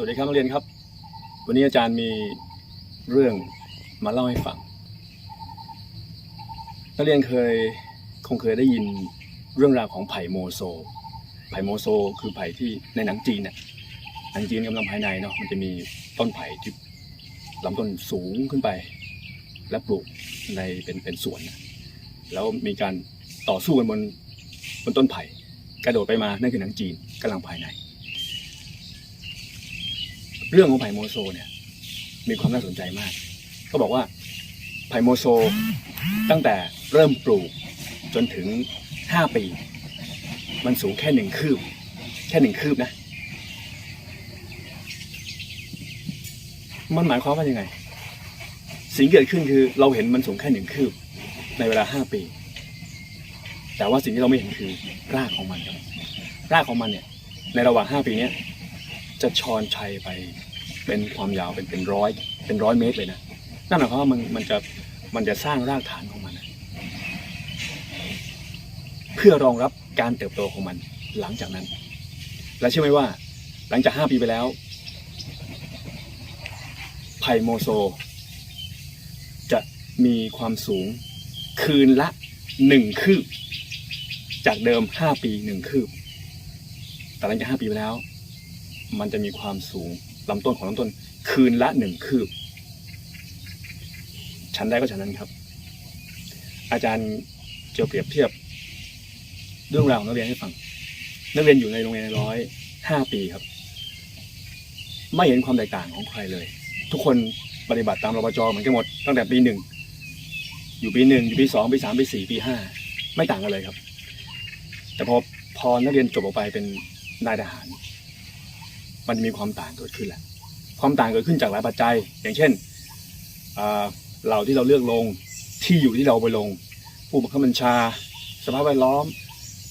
สวัสดีครับนักเรียนครับ วันนี้อาจารย์มีเรื่องมาเล่าให้ฟัง นักเรียนเคยคงเคยได้ยินเรื่องราวของไผ่โมโซ ไผ่โมโซคือไผ่ที่ในหนังจีนน่ะหนังจีนกำลังภายในเนาะมันจะมีต้นไผ่ที่ลำต้นสูงขึ้นไป และปลูกในเป็นเป็นสวนนะแล้วมีการต่อสู้กันบนบนต้นไผ่กระโดดไปมานั่นคือหนังจีนกำลังภายใน เรื่องของไผ่โมโซเนี่ยมีความน่าสนใจมาก ก็บอกว่าไผ่โมโซตั้งแต่เริ่มปลูกจนถึงห้าปี มันสูงแค่หนึ่งคืบ แค่หนึ่งคืบนะ มันหมายความว่ายังไง สิ่งเกิดขึ้นคือเราเห็นมันสูงแค่หนึ่งคืบ ในเวลาห้าปี แต่ว่าสิ่งที่เราไม่เห็นคือรากของมันครับรากของมันเนี่ยในระหว่างห้าปีเนี้ย จะชอนชัยไปเป็นความยาวเป็นเป็นร้อยเป็นร้อยเมตรเลยนะนั่นหมายความว่ามันมันจะมันจะสร้างรากฐานของมันนะเพื่อรองรับการเติบโตของมันหลังจากนั้น และเชื่อไหมว่า หลังจากห้าปีไปแล้วไผ่โมโซ จะมีความสูงคืนละหนึ่งคืบ จากเดิมห้าปีหนึ่งคืบ แต่หลังจากห้าปีไปแล้ว มันจะมีความสูงลำต้นของลำต้น คืนละหนึ่งคืบ ชั้นได้ก็ชั้นนั้นครับ อาจารย์จะเปรียบเทียบเรื่องราวของนักเรียนให้ฟัง นักเรียนอยู่ในโรงเรียนในร้อยห้าปีครับ ไม่เห็นความแตกต่างของใครเลย ทุกคนปฏิบัติตามรปจเหมือนกันหมดตั้งแต่ปีหนึ่งอยู่ปีหนึ่งอยู่ปีสองปีสามปีสี่ปีห้าไม่ต่างกันเลยครับ แต่พอพอนักเรียนจบออกไปเป็นนายทหาร มันมีความต่างเกิดขึ้นแหละความต่างเกิดขึ้นจากหลายปัจจัย อย่างเช่นอ่าเราที่เราเลือกลงที่อยู่ที่เราไปลง ผู้บังคับบัญชา สภาพแวดล้อม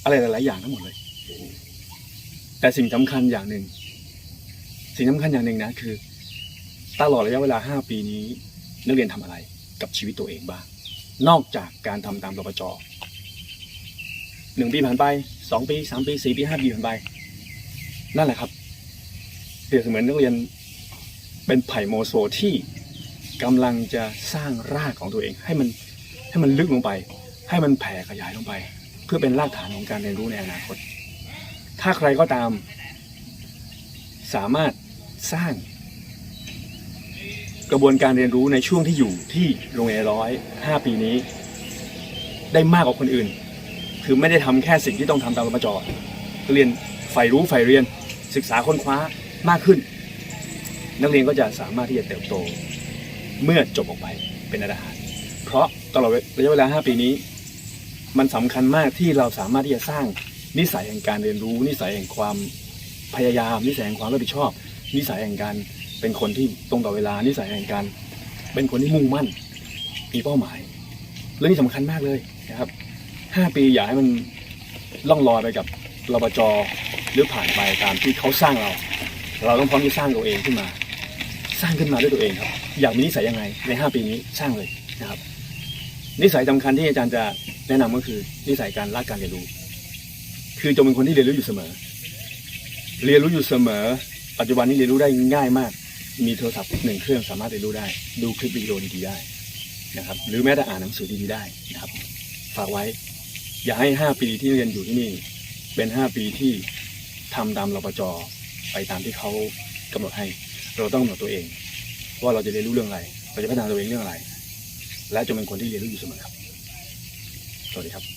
อะไรหลาย ๆ อย่างทั้งหมดเลย แต่สิ่งสำคัญอย่างหนึ่ง สิ่งสำคัญอย่างหนึ่งนะคือตลอดระยะเวลาห้าปีนี้ นักเรียนทำอะไรกับชีวิตตัวเองบ้าง นอกจากการทำตามรปจหนึ่งปีผ่านไปสองปีสามปีสี่ปีห้าปีผ่านไป นั่นแหละครับ เปรียบเสมือนนักเรียนเป็นไผ่โมโซที่กำลังจะสร้างรากของตัวเอง ให้มันให้มันลึกลงไป ให้มันแผ่ขยายลงไป เพื่อเป็นรากฐานของการเรียนรู้ในอนาคต ถ้าใครก็ตาม สามารถสร้าง กระบวนการเรียนรู้ในช่วงที่อยู่ที่โรงเรียนร้อยห้าปีนี้ ได้มากกว่าคนอื่น คือไม่ได้ทำแค่สิ่งที่ต้องทำตามรปจอเรียนใฝ่รู้ใฝ่เรียน ศึกษาค้นคว้า มากขึ้น นักเรียนก็จะสามารถที่จะเติบโตเมื่อจบออกไปเป็นนายทหาร เพราะตลอดระยะเวลา 5 ปีนี้ มันสำคัญมากที่เราสามารถที่จะสร้างนิสัยแห่งการเรียนรู้ นิสัยแห่งความพยายาม นิสัยแห่งความรับผิดชอบ นิสัยแห่งการเป็นคนที่ตรงต่อเวลา นิสัยแห่งการ เป็นคนที่มุ่งมั่น มีเป้าหมาย เรื่องนี้สำคัญมากเลยนะครับ 5 ปีอย่าให้มันล่องลอยไปกับรปจหรือผ่านไปตามที่เขาสร้างเรา เราต้องพร้อมที่สร้างตัวเองขึ้นมา สร้างขึ้นมาด้วยตัวเองครับ อยากมีนิสัยยังไงใน 5 ปีนี้สร้างเลยนะครับ นิสัยสำคัญที่อาจารย์จะแนะนำก็คือนิสัยการรักการเรียนรู้ คือจงเป็นคนที่เรียนรู้อยู่เสมอ เรียนรู้อยู่เสมอ ปัจจุบันนี้เรียนรู้ได้ง่ายมาก มีโทรศัพท์หนึ่งเครื่องสามารถเรียนรู้ได้ ดูคลิปวิดีโอดีๆได้นะครับ หรือแม้แต่อ่านหนังสือดีๆได้นะครับ ฝากไว้ อย่าให้ 5 ปีที่เรียนอยู่ที่นี่ เป็น 5 ปีที่ทำตามรปจ ไปตามที่เขากำหนดให้ เราต้องกำหนดตัวเอง ว่าเราจะเรียนรู้เรื่องอะไร เราจะพัฒนาตัวเองเรื่องอะไร และจงเป็นคนที่เรียนรู้อยู่เสมอครับ สวัสดีครับ